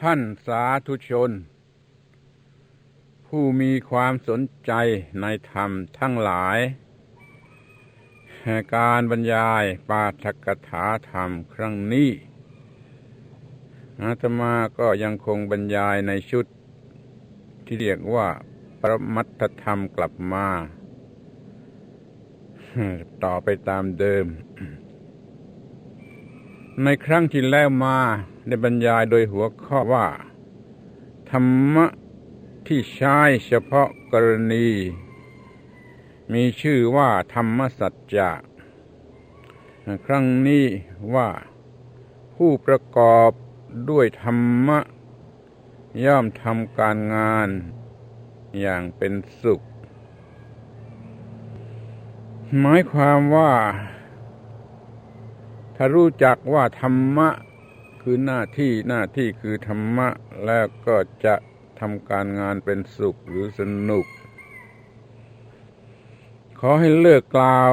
ท่านสาธุชน ผู้มีความสนใจในธรรมทั้งหลาย การบรรยายปาฐกถาธรรมครั้งนี้อาตมาก็ยังคงบรรยายในชุดที่เรียกว่าประมัตธรรมกลับมา ต่อไปตามเดิม ในครั้งที่แล้วมาได้บรรยายโดยหัวข้อว่า ธรรมะที่ใช้เฉพาะกรณี มีชื่อว่าธรรมสัจจะ ครั้งนี้ว่าผู้ประกอบด้วยธรรมะ ย่อมทำการงานอย่างเป็นสุข หมายความว่า ถ้ารู้จักว่าธรรมะคือหน้าที่หน้าที่คือธรรมะแล้วก็จะทำการงานเป็นสุขหรือสนุก ขอให้เลิกกล่าว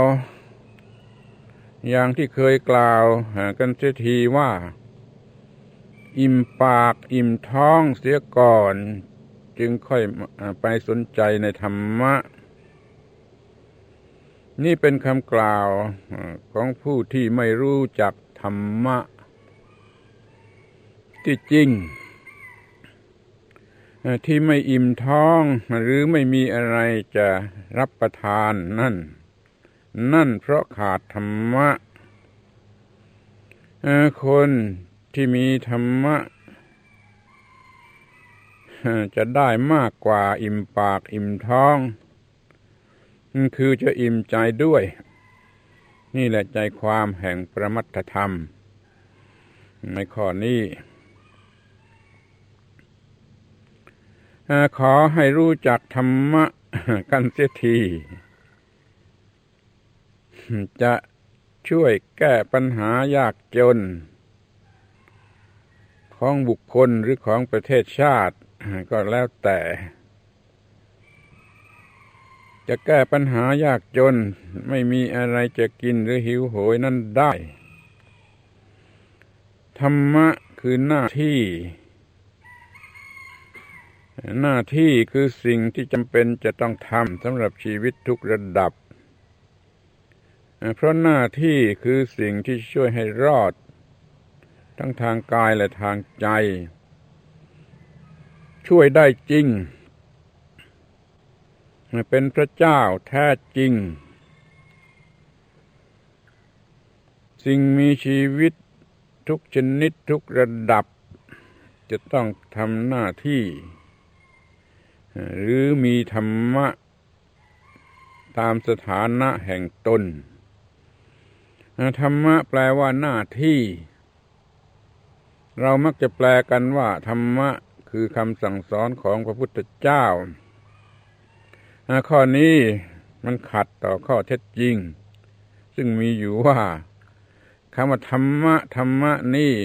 อย่างที่เคยกล่าวหากันเสียทีว่า อิ่มปากอิ่มท้องเสียก่อน จึงค่อยไปสนใจในธรรมะ นี่เป็นคำกล่าวของผู้ที่ไม่รู้จักธรรมะ ที่จริง ที่ไม่อิ่มท้องหรือไม่มีอะไรจะรับประทานนั่น นั่นเพราะขาดธรรมะคนที่มีธรรมะ จะได้มากกว่าอิ่มปากอิ่มท้อง คือจะอิ่มใจด้วย นี่แหละใจความแห่งประมัตธรรม ในข้อนี้ขอให้รู้จักธรรมะกันเสียที จะช่วยแก้ปัญหายากจน ของบุคคลหรือของประเทศชาติก็แล้วแต่ จะแก้ปัญหายากจน ไม่มีอะไรจะกินหรือหิวโหยนั้นได้ ธรรมะคือหน้าที่ หน้าที่คือสิ่งที่จำเป็นจะต้องทำสำหรับชีวิตทุกระดับ เพราะหน้าที่คือสิ่งที่ช่วยให้รอด ทั้งทางกายและทางใจ ช่วยได้จริง เป็นพระเจ้าแท้จริง สิ่งมีชีวิตทุกชนิดทุกระดับ จะต้องทำหน้าที่ หรือมีธรรมะ ตามสถานะแห่งตน ธรรมะแปลว่าหน้าที่ เรามักจะแปลกันว่า ธรรมะคือคำสั่งสอนของพระพุทธเจ้า ข้อนี้มันขัดต่อข้อเท็จจริง ซึ่งมีอยู่ว่าคำว่าธรรมะธรรมะนี่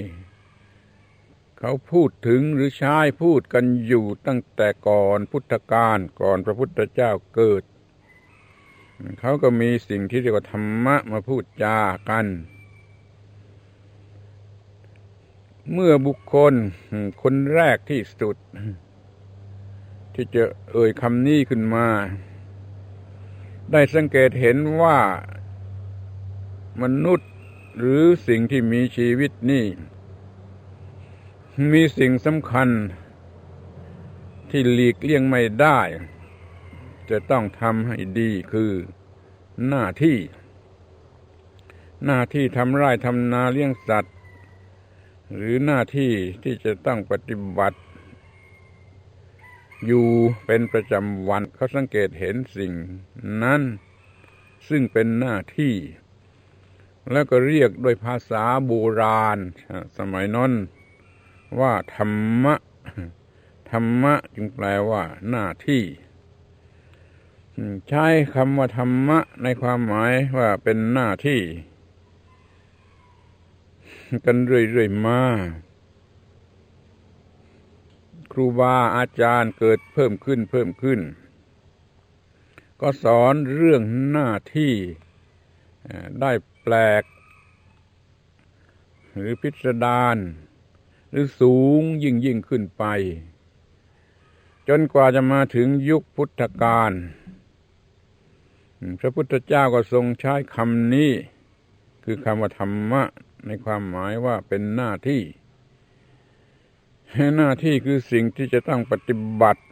เขาพูดถึงหรือใช้พูดกันอยู่ตั้งแต่ก่อนพุทธกาลก่อนพระพุทธเจ้าเกิด เขาก็มีสิ่งที่เรียกว่าธรรมะมาพูดจากัน เมื่อบุคคลคนแรกที่สุด ที่จะเอ่ยคำนี้ขึ้นมา ได้สังเกตเห็นว่ามนุษย์หรือสิ่งที่มีชีวิตนี่ มีสิ่งสำคัญ ที่หลีกเลี่ยงไม่ได้ จะต้องทำให้ดีคือหน้าที่ หน้าที่ทำไร่ทำนาเลี้ยงสัตว์ หรือหน้าที่ที่จะต้องปฏิบัติ อยู่เป็นประจำวันเขาสังเกตเห็นสิ่งนั้น ซึ่งเป็นหน้าที่ แล้วก็เรียกโดยภาษาโบราณ สมัยนั้นว่าธรรมะ ธรรมะจึงแปลว่า หน้าที่ ใช้คำว่าธรรมะ ในความหมายว่าเป็นหน้าที่ กันเรื่อยๆมา รูบาอาจารย์เกิดเพิ่มขึ้นเพิ่มขึ้น ก็สอนเรื่องหน้าที่ได้แปลก หรือพิสดารหรือสูงยิ่งยิ่งขึ้นไป จนกว่าจะมาถึงยุคพุทธกาลพระพุทธเจ้าก็ทรงใช้คำนี้ คือคำว่าธรรมะ ในความหมายว่าเป็นหน้าที่ หน้าที่คือสิ่งที่จะต้องปฏิบัติ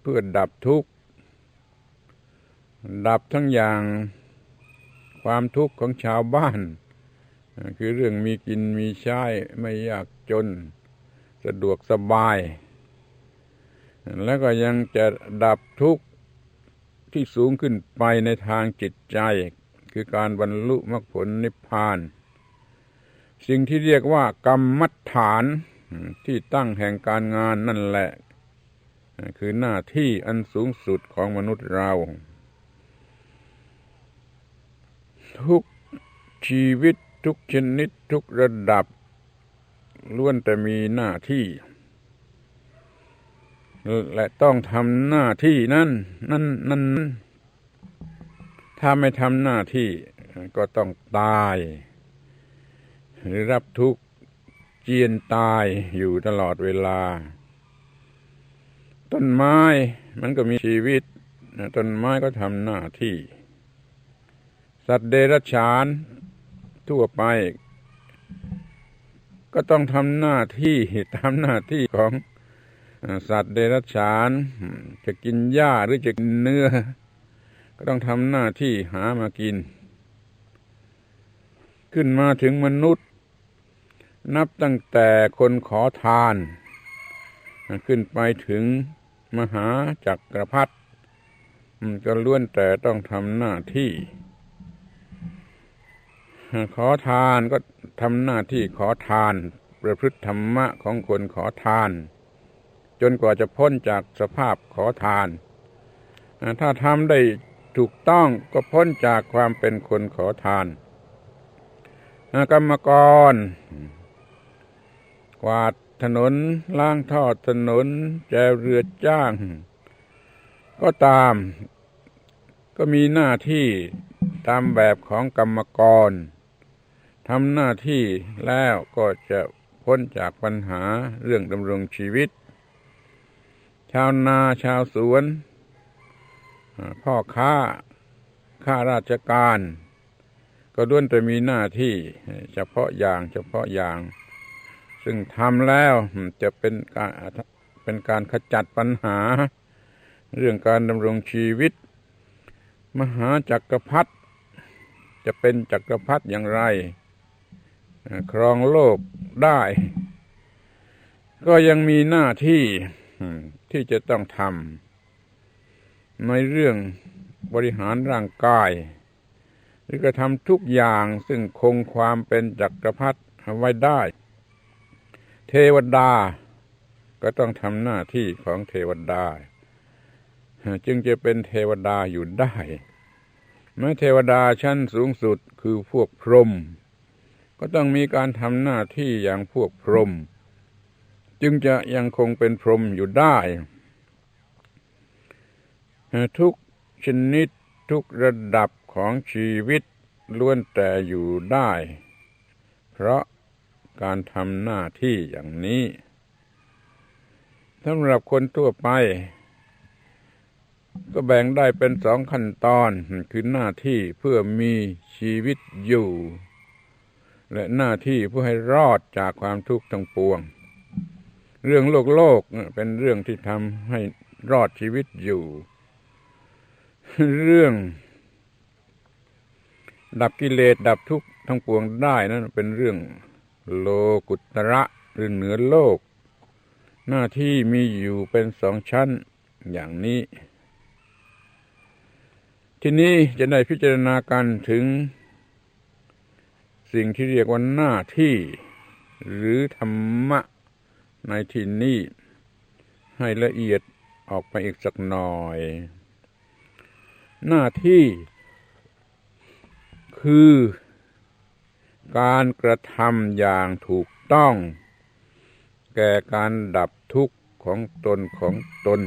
เพื่อดับทุกข์ ดับทั้งอย่างความทุกข์ของชาวบ้าน คือเรื่องมีกินมีใช้ไม่ยากจน สะดวกสบาย แล้วก็ยังจะดับทุกข์ที่สูงขึ้นไปในทางจิตใจ คือการบรรลุมรรคผลนิพพาน สิ่งที่เรียกว่ากรรมฐาน ที่ตั้งแห่งการงานนั่นแหละ คือหน้าที่อันสูงสุดของมนุษย์เรา ทุกชีวิตทุกชนิดทุกระดับล้วนแต่มีหน้าที่ และต้องทำหน้าที่นั่นนั่นนั่นถ้าไม่ทำหน้าที่ก็ต้องตาย หรือรับทุกข์ จียนตายอยู่ตลอดเวลา ต้นไม้มันก็มีชีวิตต้นไม้ก็ทำหน้าที่ สัตว์เดรัจฉานทั่วไป ก็ต้องทำหน้าที่ทำหน้าที่ของสัตว์เดรัจฉาน จะกินหญ้าหรือจะกินเนื้อ ก็ต้องทำหน้าที่หามากิน ขึ้นมาถึงมนุษย์ นับตั้งแต่คนขอทาน ขึ้นไปถึงมหาจักรพรรดิก็ล้วนแต่ต้องทำหน้าที่ ขอทานก็ทำหน้าที่ขอทาน ประพฤติธรรมะของคนขอทาน จนกว่าจะพ้นจากสภาพขอทาน ถ้าทำได้ถูกต้องก็พ้นจากความเป็นคนขอทานกรรมกร กวาดถนนล้างท่อถนนแจวเรือจ้าง ก็ตาม ก็มีหน้าที่ตามแบบของกรรมกรทำหน้าที่แล้วก็จะพ้นจากปัญหาเรื่องดำรงชีวิต ชาวนาชาวสวน พ่อค้าข้าราชการ ก็ด้วนแต่มีหน้าที่เฉพาะอย่างเฉพาะอย่าง ซึ่งทำแล้วจะเป็นการเป็นการขจัดปัญหา เรื่องการดำรงชีวิต มหาจักรพรรดิจะเป็นจักรพรรดิอย่างไร ครองโลกได้ ก็ยังมีหน้าที่ที่จะต้องทำในเรื่องบริหารร่างกาย หรือกระทำทุกอย่างซึ่งคงความเป็นจักรพรรดิไว้ได้ เทวดา ก็ต้องทำหน้าที่ของเทวดา จึงจะเป็นเทวดาอยู่ได้แม้เทวดาชั้นสูงสุดคือพวกพรหมก็ต้องมีการทำหน้าที่อย่างพวกพรหมจึงจะยังคงเป็นพรหมอยู่ได้ ทุกชนิดทุกระดับของชีวิตล้วนแต่อยู่ได้ เพราะ การทำหน้าที่อย่างนี้สำหรับคนทั่วไป ก็แบ่งได้เป็นสองขั้นตอนคือหน้าที่เพื่อมีชีวิตอยู่ และหน้าที่เพื่อให้รอดจากความทุกข์ทั้งปวง เรื่องโลกโลกเป็นเรื่องที่ทำให้รอดชีวิตอยู่ เรื่อง ดับกิเลสดับทุกข์ทั้งปวงได้นั่นเป็นเรื่อง โลกุตระหรือเหนือโลก หน้าที่มีอยู่เป็นสองชั้นอย่างนี้ ที่นี้จะได้พิจารณากันถึง สิ่งที่เรียกว่าหน้าที่ หรือธรรมะในที่นี้ให้ละเอียดออกไปอีกสักหน่อย หน้าที่คือ การกระทำอย่างถูกต้อง แก่การดับทุกข์ของตนของตน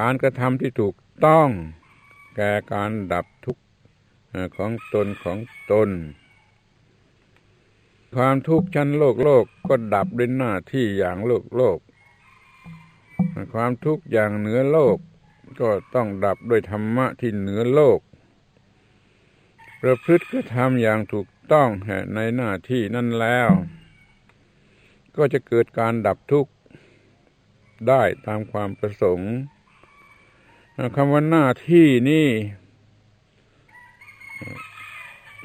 การกระทำที่ถูกต้อง แก่การดับทุกข์ของตนของตน ความทุกข์ชั้นโลกโลกก็ดับด้วยหน้าที่อย่างโลกโลก ความทุกข์อย่างเหนือโลกก็ต้องดับด้วยธรรมะที่เหนือโลก ประพฤติก็ทำอย่างถูกต้องในหน้าที่นั่นแล้ว ก็จะเกิดการดับทุกข์ได้ตามความประสงค์คำว่าหน้าที่นี่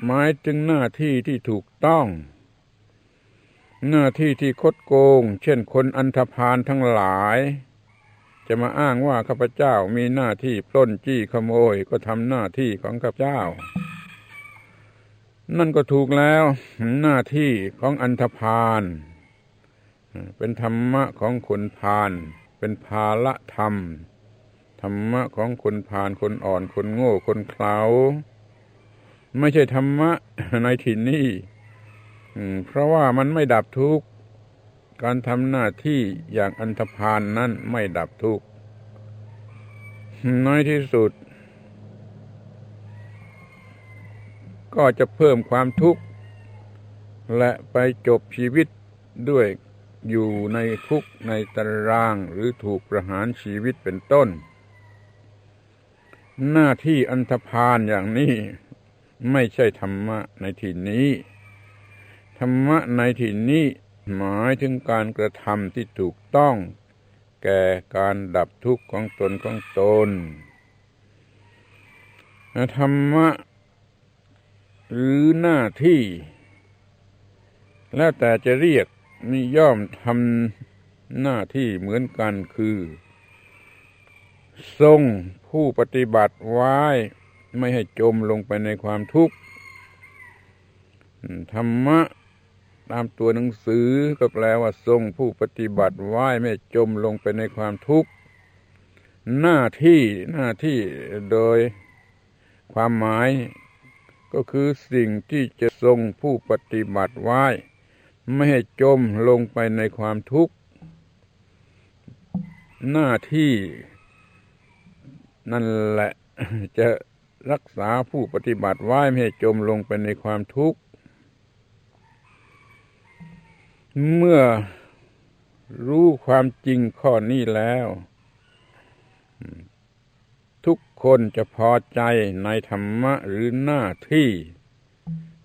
หมายถึงหน้าที่ที่ถูกต้อง หน้าที่ที่คดโกง เช่นคนอันธพาลทั้งหลาย จะมาอ้างว่าข้าพเจ้ามีหน้าที่ปล้นจี้ขโมยก็ทำหน้าที่ของข้าพเจ้า นั่นก็ถูกแล้ว หน้าที่ของอันธพาลเป็นธรรมะของคนพาลเป็นภาละธรรม ธรรมะของคนพาลคนอ่อนคนโง่คนเขลาไม่ใช่ธรรมะในถิ่นนี้เพราะว่ามันไม่ดับทุกข์การทำหน้าที่อย่างอันธพาลนนั้นไม่ดับทุกข์น้อยที่สุด ก็จะเพิ่มความทุกข์ และไปจบชีวิตด้วยอยู่ในคุกในตารางหรือถูกประหารชีวิตเป็นต้น หน้าที่อันธพาลอย่างนี้ไม่ใช่ธรรมะในที่นี้ ธรรมะในที่นี้หมายถึงการกระทำที่ถูกต้อง แก่การดับทุกข์ของตนของตนธรรมะ หรือหน้าที่ แล้วแต่จะเรียกนี่ย่อมทำหน้าที่เหมือนกันคือ ทรงผู้ปฏิบัติไว้ไม่ให้จมลงไปในความทุกข์ ธรรมะตามตัวหนังสือก็แปลว่าทรงผู้ปฏิบัติไว้ไม่จมลงไปในความทุกข์ หน้าที่หน้าที่โดยความหมาย ก็คือสิ่งที่จะทรงผู้ปฏิบัติไว้ ไม่ให้จมลงไปในความทุกข์ หน้าที่นั่นแหละจะรักษาผู้ปฏิบัติไว้ไม่ให้จมลงไปในความทุกข์ เมื่อรู้ความจริงข้อนี้แล้ว ทุกคนจะพอใจในธรรมะหรือหน้าที่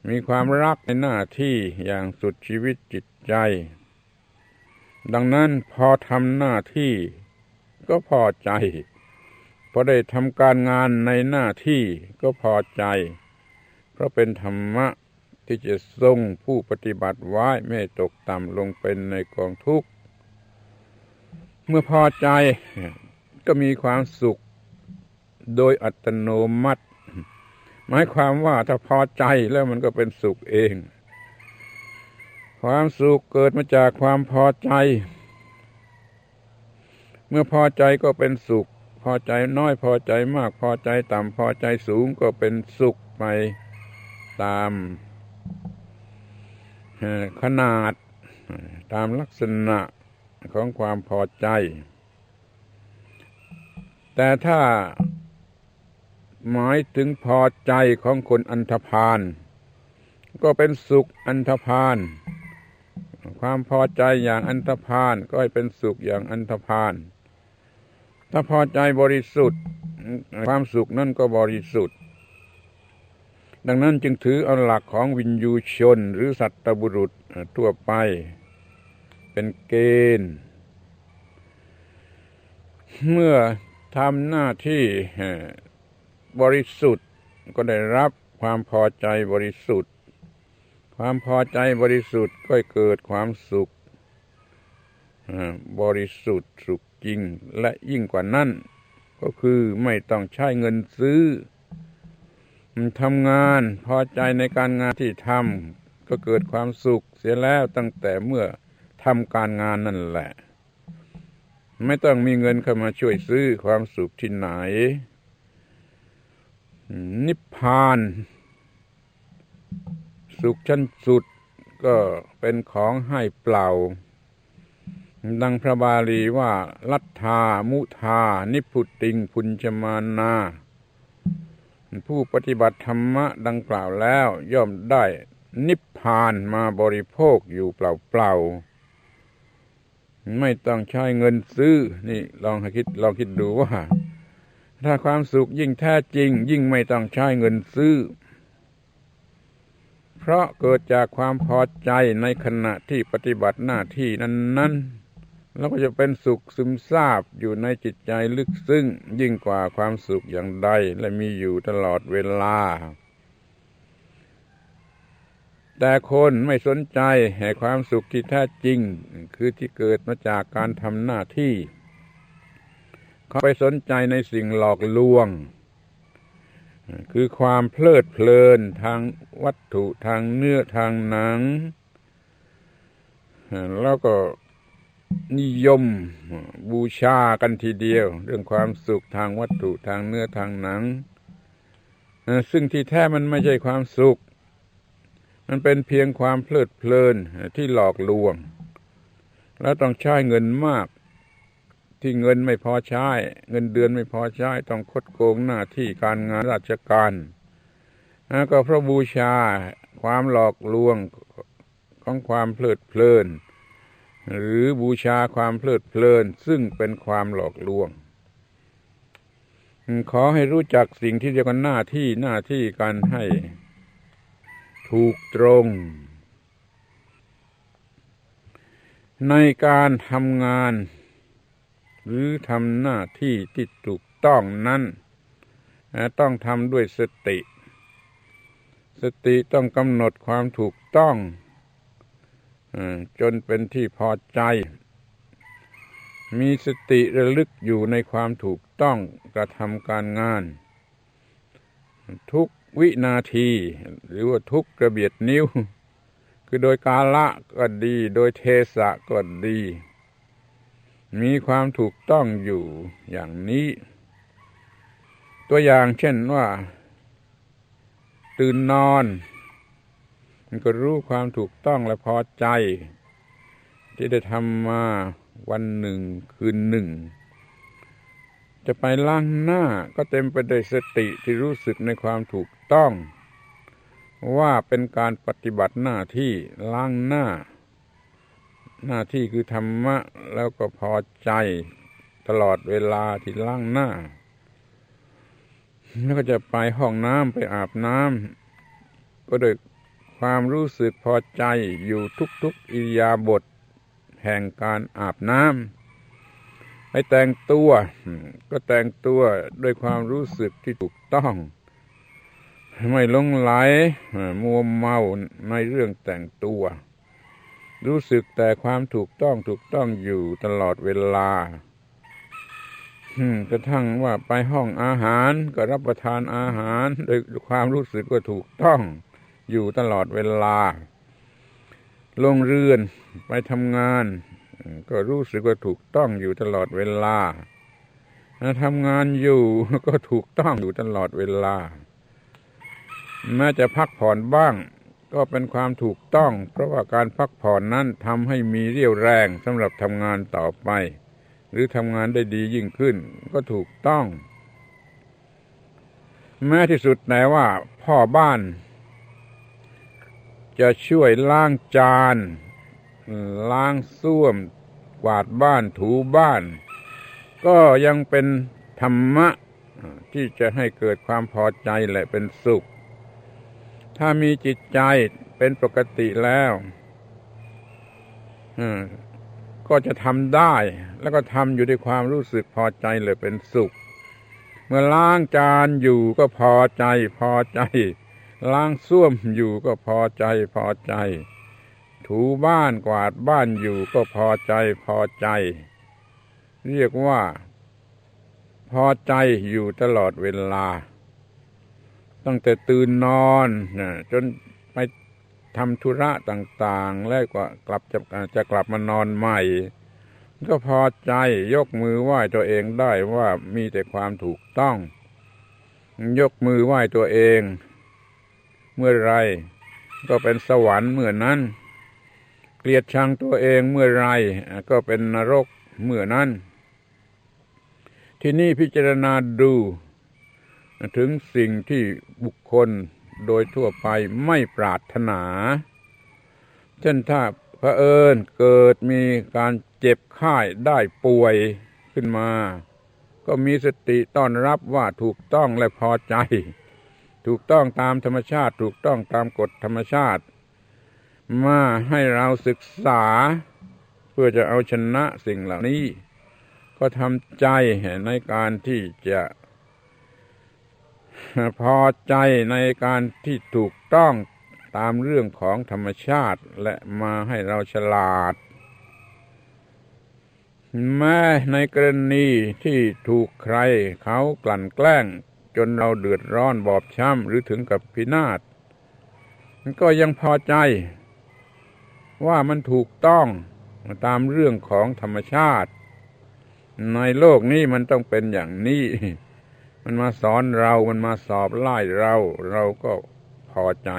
มีความรักในหน้าที่อย่างสุดชีวิตจิตใจ ดังนั้นพอทำหน้าที่ก็พอใจ พอได้ทำการงานในหน้าที่ก็พอใจ เพราะเป็นธรรมะที่จะทรงผู้ปฏิบัติไว้ไม่ตกต่ำลงเป็นในกองทุกข์ เมื่อพอใจก็มีความสุข โดยอัตโนมัติ หมายความว่าถ้าพอใจแล้วมันก็เป็นสุขเอง ความสุขเกิดมาจากความพอใจ เมื่อพอใจก็เป็นสุข พอใจน้อยพอใจมากพอใจต่ำพอใจสูงก็เป็นสุขไปตามขนาดตามลักษณะของความพอใจ แต่ถ้า หมายถึงพอใจของคนอันธพาล ก็เป็นสุขอันธพาล ความพอใจอย่างอันธพาลก็เป็นสุขอย่างอันธพาล ถ้าพอใจบริสุทธิ์ ความสุขนั่นก็บริสุทธิ์ ดังนั้นจึงถือเอาหลักของวินยูชนหรือสัตตบุรุษทั่วไป เป็นเกณฑ์ เมื่อทำหน้าที่ บริสุทธิ์ก็ได้รับความพอใจบริสุทธิ์ ความพอใจบริสุทธิ์ก็เกิดความสุขบริสุทธิ์สุขจริงและยิ่งกว่านั้นก็คือไม่ต้องใช้เงินซื้อทำงานพอใจในการงานที่ทำก็เกิดความสุขเสียแล้วตั้งแต่เมื่อทำการงานนั่นแหละ ไม่ต้องมีเงินเข้ามาช่วยซื้อความสุขที่ไหน นิพพาน สุขชั้นสุดก็เป็นของให้เปล่า ดังพระบาลีว่า ลัทธา มุธา นิพุติง พุญชมานา ผู้ปฏิบัติธรรมะดังกล่าวแล้วย่อมได้นิพพานมาบริโภคอยู่เปล่าๆไม่ต้องใช้เงินซื้อ นี่ลองคิดลองคิดดูว่า ถ้าความสุขยิ่งแท้จริง ยิ่งไม่ต้องใช้เงินซื้อ เพราะเกิดจากความพอใจในขณะที่ปฏิบัติหน้าที่นั้น ๆ แล้วก็จะเป็นสุขซึมซาบอยู่ในจิตใจลึกซึ้งยิ่งกว่าความสุขอย่างใดและมีอยู่ตลอดเวลา แต่คนไม่สนใจแห่ความสุขที่แท้จริง คือที่เกิดมาจากการทำหน้าที่ เขาไปสนใจในสิ่งหลอกลวง คือความเพลิดเพลินทางวัตถุทางเนื้อทางหนัง แล้วก็นิยมบูชากันทีเดียว เรื่องความสุขทางวัตถุทางเนื้อทางหนัง ซึ่งที่แท้มันไม่ใช่ความสุข มันเป็นเพียงความเพลิดเพลินที่หลอกลวง แล้วต้องใช้เงินมาก ที่เงินไม่พอใช้ เงินเดือนไม่พอใช้ ต้องคดโกงหน้าที่การงานราชการก็เพราะบูชาความหลอกลวงของความเพลิดเพลิน หรือบูชาความเพลิดเพลิน ซึ่งเป็นความหลอกลวง ขอให้รู้จักสิ่งที่เรียกว่าหน้าที่หน้าที่การให้ถูกตรง ในการทำงาน หรือทำหน้าที่ที่ถูกต้องนั้นต้องทำด้วยสติ สติต้องกำหนดความถูกต้องจนเป็นที่พอใจ มีสติระลึกอยู่ในความถูกต้องกระทำการงาน ทุกวินาที หรือว่าทุกกระเบียดนิ้ว คือโดยกาละก็ดี โดยเทสะก็ดี มีความถูกต้องอยู่อย่างนี้ ตัวอย่างเช่นว่า ตื่นนอน มันก็รู้ความถูกต้องและพอใจ ที่ได้ทำมาวันหนึ่งคืนหนึ่ง จะไปล้างหน้าก็เต็มไปด้วยสติที่รู้สึกในความถูกต้อง ว่าเป็นการปฏิบัติหน้าที่ล้างหน้า หน้าที่คือธรรมะแล้วก็พอใจตลอดเวลาที่ล้างหน้า แล้วก็จะไปห้องน้ำไปอาบน้ำก็โดยความรู้สึกพอใจอยู่ทุกๆอิยาบทแห่งการอาบน้ำให้แต่งตัวก็แต่งตัวด้วยความรู้สึกที่ถูกต้อง ไม่ลงไหลมัวเมาในเรื่องแต่งตัว รู้สึกแต่ความถูกต้องถูกต้องอยู่ตลอดเวลากระทั่งว่าไปห้องอาหารก็รับประทานอาหารโดยความรู้สึกว่าถูกต้องอยู่ตลอดเวลา ลงเรือนไปทำงาน ก็รู้สึกว่าถูกต้องอยู่ตลอดเวลาทำงานอยู่ก็ถูกต้องอยู่ตลอดเวลาแม้จะพักผ่อนบ้าง ก็เป็นความถูกต้อง เพราะว่าการพักผ่อนนั้นทำให้มีเรี่ยวแรงสำหรับทำงานต่อไป หรือทำงานได้ดียิ่งขึ้น ก็ถูกต้อง แม้ที่สุดแต่ว่า พ่อบ้าน จะช่วยล้างจาน ล้างส้วมกวาดบ้านถูบ้าน ก็ยังเป็นธรรมะที่จะให้เกิดความพอใจและเป็นสุข ถ้ามีจิตใจเป็นปกติแล้วก็จะทำได้ แล้วก็ทำอยู่ด้วยความรู้สึกพอใจเลยเป็นสุข เมื่อล้างจานอยู่ก็พอใจพอใจ ล้างส้วมอยู่ก็พอใจพอใจ ถูบ้านกวาดบ้านอยู่ก็พอใจพอใจ เรียกว่า พอใจอยู่ตลอดเวลา ตั้งแต่ตื่นนอนนะจนไปทำธุระต่างๆ แล้วก็กลับจะจะกลับมานอนใหม่ ก็พอใจยกมือไหว้ตัวเองได้ว่ามีแต่ความถูกต้อง ยกมือไหว้ตัวเอง เมื่อไรก็เป็นสวรรค์เมื่อนั้น เกลียดชังตัวเองเมื่อไรก็เป็นนรกเมื่อนั้น ที่นี่พิจารณาดู ถึงสิ่งที่บุคคลโดยทั่วไปไม่ปรารถนา เช่นถ้าพระเอิญเกิดมีการเจ็บไข้ได้ป่วยขึ้นมา ก็มีสติต้อนรับว่าถูกต้องและพอใจ ถูกต้องตามธรรมชาติ ถูกต้องตามกฎธรรมชาติ มาให้เราศึกษา เพื่อจะเอาชนะสิ่งเหล่านี้ ก็ทำใจในการที่จะ พอใจในการที่ถูกต้องตามเรื่องของธรรมชาติและมาให้เราฉลาด แม้ในกรณีที่ถูกใครเขากลั่นแกล้ง จนเราเดือดร้อนบอบช้ำหรือถึงกับพินาศก็ยังพอใจ ว่ามันถูกต้องตามเรื่องของธรรมชาติ ในโลกนี้มันต้องเป็นอย่างนี้ มันมาสอนเรา มันมาสอบไล่เรา เราก็พอใจ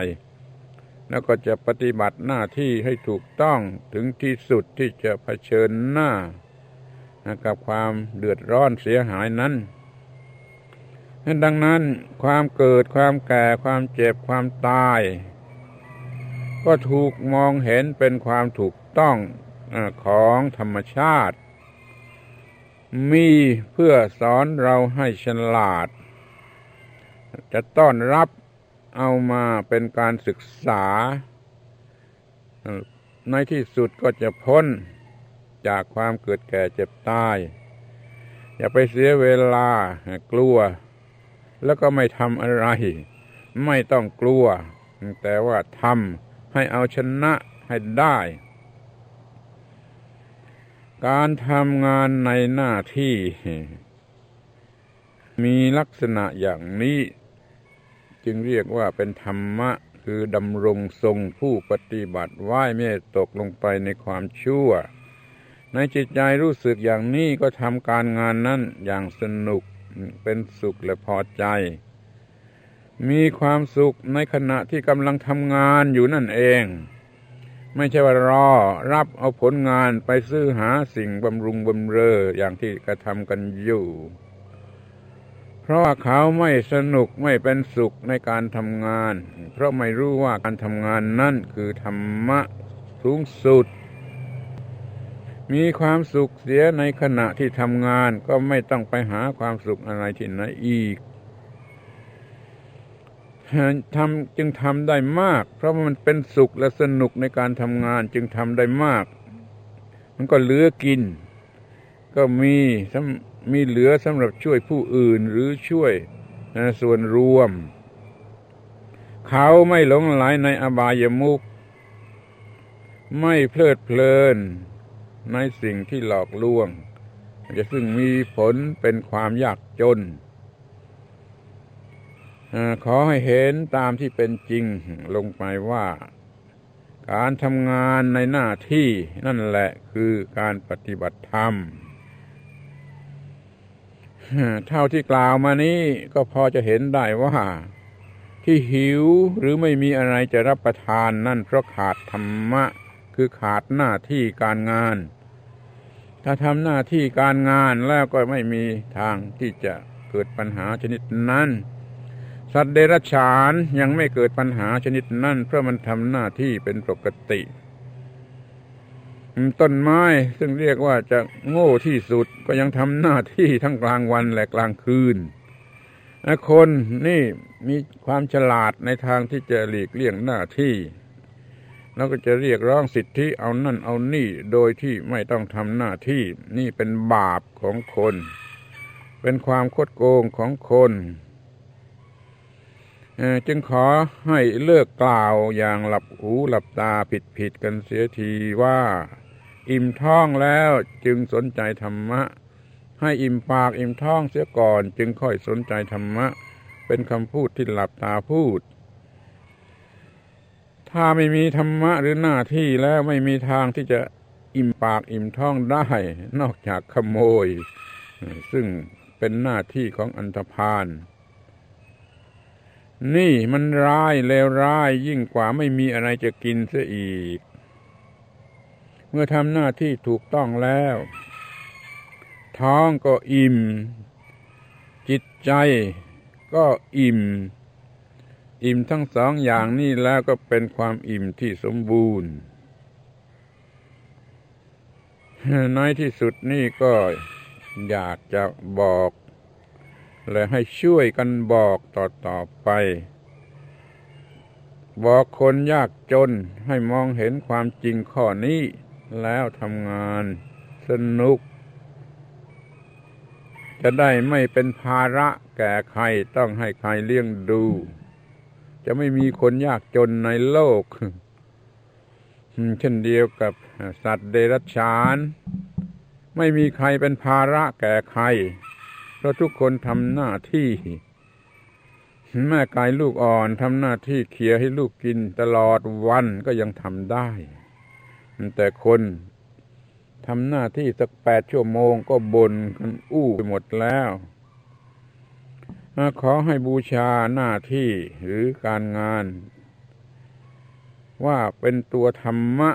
แล้วก็จะปฏิบัติหน้าที่ให้ถูกต้องถึงที่สุดที่จะะเผชิญหน้า กับความเดือดร้อนเสียหายนั้นดังนั้นความเกิดความแก่ความเจ็บความตาย ก็ถูกมองเห็นเป็นความถูกต้องของธรรมชาติ มีเพื่อสอนเราให้ฉลาด จะต้อนรับเอามาเป็นการศึกษา ในที่สุดก็จะพ้นจากความเกิดแก่เจ็บตาย อย่าไปเสียเวลากลัว แล้วก็ไม่ทำอะไร ไม่ต้องกลัว แต่ว่าทำให้เอาชนะให้ได้ การทำงานในหน้าที่ มีลักษณะอย่างนี้ จึงเรียกว่าเป็นธรรมะ คือดำรงทรงผู้ปฏิบัติไหวไม่ตกลงไปในความชั่ว ในจิตใจรู้สึกอย่างนี้ก็ทำการงานนั้นอย่างสนุกเป็นสุขและพอใจ มีความสุขในขณะที่กำลังทำงานอยู่นั่นเอง ไม่ใช่ว่ารอรับเอาผลงานไปซื้อหาสิ่งบำรุงบำเรออย่างที่กระทำกันอยู่ เพราะว่าเขาไม่สนุกไม่เป็นสุขในการทำงาน เพราะไม่รู้ว่าการทำงานนั่นคือธรรมะสูงสุด มีความสุขเสียในขณะที่ทำงานก็ไม่ต้องไปหาความสุขอะไรที่ไหนอีก ทำจึงทำได้มาก เพราะมันเป็นสุขและสนุกในการทำงานจึงทำได้มาก มันก็เหลือกิน ก็มีมีเหลือสำหรับช่วยผู้อื่นหรือช่วยส่วนรวม เขาไม่หลงไหลในอบายมุกไม่เพลิดเพลินในสิ่งที่หลอกลวงจะซึ่งมีผลเป็นความยากจน ขอให้เห็นตามที่เป็นจริงลงไปว่า การทำงานในหน้าที่นั่นแหละคือการปฏิบัติธรรม เท่าที่กล่าวมานี้ก็พอจะเห็นได้ว่า ที่หิวหรือไม่มีอะไรจะรับประทานนั่นเพราะขาดธรรมะ คือขาดหน้าที่การงาน ถ้าทำหน้าที่การงานแล้วก็ไม่มีทางที่จะเกิดปัญหาชนิดนั้น สัตว์เดรัจฉานยังไม่เกิดปัญหาชนิดนั้นเพราะมันทำหน้าที่เป็นปกติ ต้นไม้ซึ่งเรียกว่าจะโง่ที่สุดก็ยังทำหน้าที่ทั้งกลางวันและกลางคืนคนนี่มีความฉลาดในทางที่จะหลีกเลี่ยงหน้าที่ แล้วก็จะเรียกร้องสิทธิเอานั่นเอานี่โดยที่ไม่ต้องทำหน้าที่ นี่เป็นบาปของคน เป็นความคดโกงของคน จึงขอให้เลิกกล่าวอย่างหลับหูหลับตาผิดผิดกันเสียทีว่า อิ่มท้องแล้วจึงสนใจธรรมะ ให้อิ่มปากอิ่มท้องเสียก่อนจึงค่อยสนใจธรรมะ เป็นคำพูดที่หลับตาพูด ถ้าไม่มีธรรมะหรือหน้าที่แล้วไม่มีทางที่จะอิ่มปากอิ่มท้องได้ นอกจากขโมย ซึ่งเป็นหน้าที่ของอันธพาล นี่มันร้ายเลวร้ายยิ่งกว่าไม่มีอะไรจะกินเสียอีก เมื่อทำหน้าที่ถูกต้องแล้ว ท้องก็อิ่ม จิตใจก็อิ่ม อิ่มทั้งสองอย่างนี่แล้วก็เป็นความอิ่มที่สมบูรณ์ น้อยที่สุดนี่ก็อยากจะบอก และให้ช่วยกันบอกต่อต่อไป บอกคนยากจนให้มองเห็นความจริงข้อนี้ แล้วทำงานสนุก จะได้ไม่เป็นภาระแก่ใครต้องให้ใครเลี้ยงดู จะไม่มีคนยากจนในโลก เช่นเดียวกับสัตว์เดรัจฉาน ไม่มีใครเป็นภาระแก่ใคร เพราะทุกคนทำหน้าที่แม่ไก่ลูกอ่อนทำหน้าที่เคียให้ลูกกินตลอดวันก็ยังทำได้ แต่คนทำหน้าที่สักแปดชั่วโมงก็บ่นกันอู้ไปหมดแล้วขอให้บูชาหน้าที่หรือการงาน ว่าเป็นตัวธรรมะ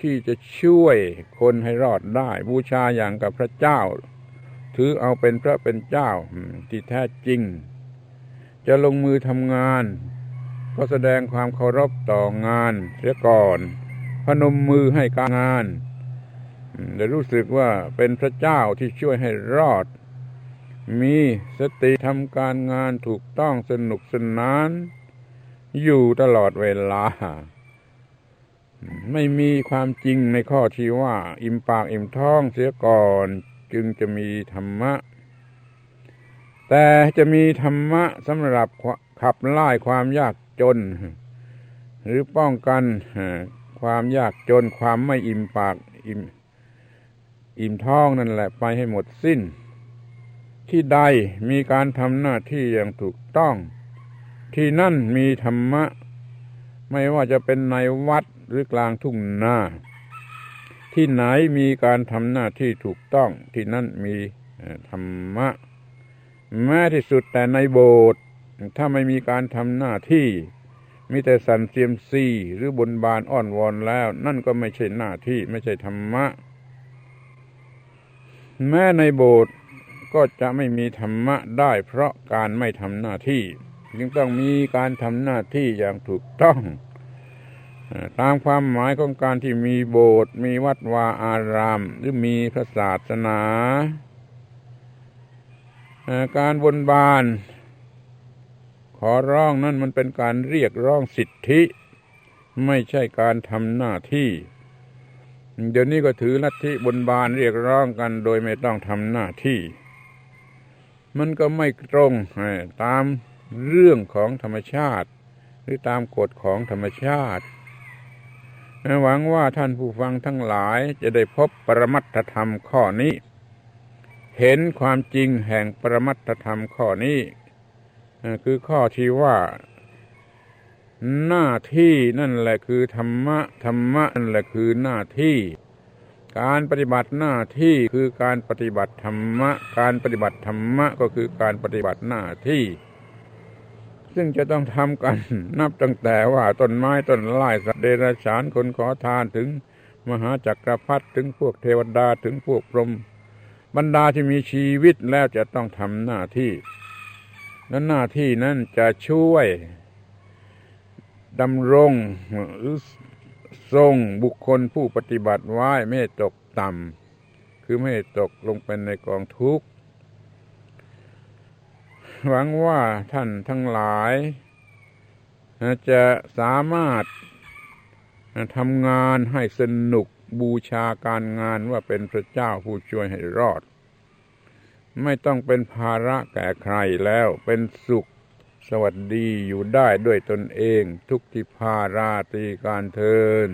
ที่จะช่วยคนให้รอดได้ บูชาอย่างกับพระเจ้า ถือเอาเป็นพระเป็นเจ้าที่แท้จริง จะลงมือทำงานก็แสดงความเคารพต่องานเสียก่อน พนมมือให้การงานจะรู้สึกว่าเป็นพระเจ้าที่ช่วยให้รอด มีสติทำการงานถูกต้องสนุกสนาน อยู่ตลอดเวลา ไม่มีความจริงในข้อที่ว่า อิ่มปากอิ่มท้องเสียก่อน จึงจะมีธรรมะ แต่จะมีธรรมะสำหรับขับไล่ความยากจน หรือป้องกันความยากจนความไม่อิ่มปากอิ่มอิ่มท้องนั่นแหละไปให้หมดสิ้น ที่ใดมีการทำหน้าที่อย่างถูกต้อง ที่นั่นมีธรรมะ ไม่ว่าจะเป็นในวัดหรือกลางทุ่งนา ที่ไหนมีการทำหน้าที่ถูกต้องที่นั่นมีธรรมะแม้ที่สุดแต่ในโบสถ์ถ้าไม่มีการทำหน้าที่ มีแต่สันเซียมซีหรือบนบานอ้อนวอนแล้ว นั่นก็ไม่ใช่หน้าที่ไม่ใช่ธรรมะ แม้ในโบสถ์ก็จะไม่มีธรรมะได้เพราะการไม่ทำหน้าที่ จึงต้องมีการทำหน้าที่อย่างถูกต้อง ตามความหมายของการที่มีโบสถ์มีวัดวาอาราม หรือมีพระศาสนาการบนบาน ขอร้องนั่นมันเป็นการเรียกร้องสิทธิ ไม่ใช่การทำหน้าที่ เดี๋ยวนี้ก็ถือลัทธิบนบานเรียกร้องกันโดยไม่ต้องทำหน้าที่ มันก็ไม่ตรงตามเรื่องของธรรมชาติ หรือตามกฎของธรรมชาติ หวังว่าท่านผู้ฟังทั้งหลายจะได้พบปรมัตถธรรมข้อนี้ เห็นความจริงแห่งปรมัตถธรรมข้อนี้ คือข้อที่ว่า หน้าที่นั่นแหละคือธรรมะธรรมะนั่นแหละคือหน้าที่ การปฏิบัติหน้าที่คือการปฏิบัติธรรมะ การปฏิบัติธรรมะก็คือการปฏิบัติหน้าที่ ซึ่งจะต้องทำกันนับตั้งแต่ว่าต้นไม้ต้นไม้สัตว์เดรัจฉานคนขอทานถึงมหาจักรพรรดิถึงพวกเทวดาถึงพวกพรหมบรรดาที่มีชีวิตแล้วจะต้องทำหน้าที่ และหน้าที่นั้นจะช่วยดำรงหรือทรงบุคคลผู้ปฏิบัติไว้ไม่ตกต่ำคือไม่ตกลงเป็นในกองทุกข์ หวังว่าท่านทั้งหลาย จะสามารถทำงานให้สนุกบูชาการงานว่าเป็นพระเจ้าผู้ช่วยให้รอด ไม่ต้องเป็นภาระแก่ใครแล้วเป็นสุขสวัสดีอยู่ได้ด้วยตนเองทุกทิพาราตีการเทิน